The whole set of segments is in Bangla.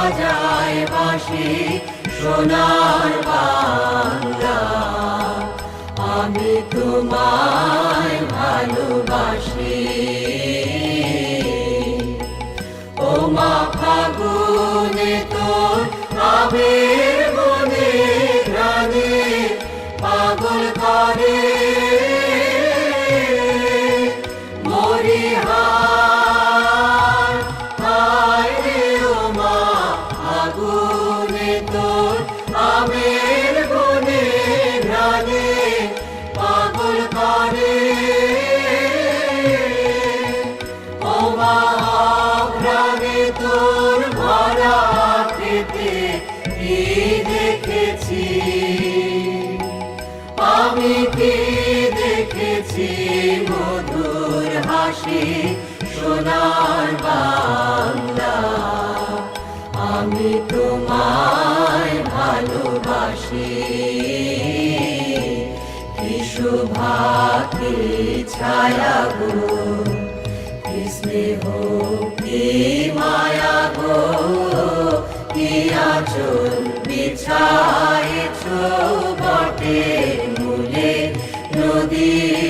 বাজায় বাসি সোনার বাংলা। আমি তোমায় ভালোবাসি। ও মা ফাগুনে তোর আবির আগুনে তোর আমের গুনে ঘ্রাণে পাগল করে। ও মা তোর ভরা খেতে কি দেখেছি? আমি কি দেখেছি মধুর হাসি সোনার ভালোবাসি। কি শোভা ছায়া গো? স্নেহ, কি মায়া গো? কি আচল বিছায়েছ বটে মূলে নদীর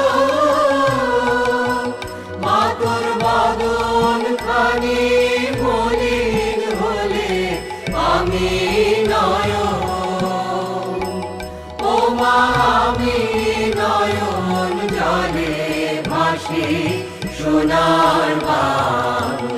আমি নয় ও মা আমি নয়ন জলে ভাসি সোনার বাংলা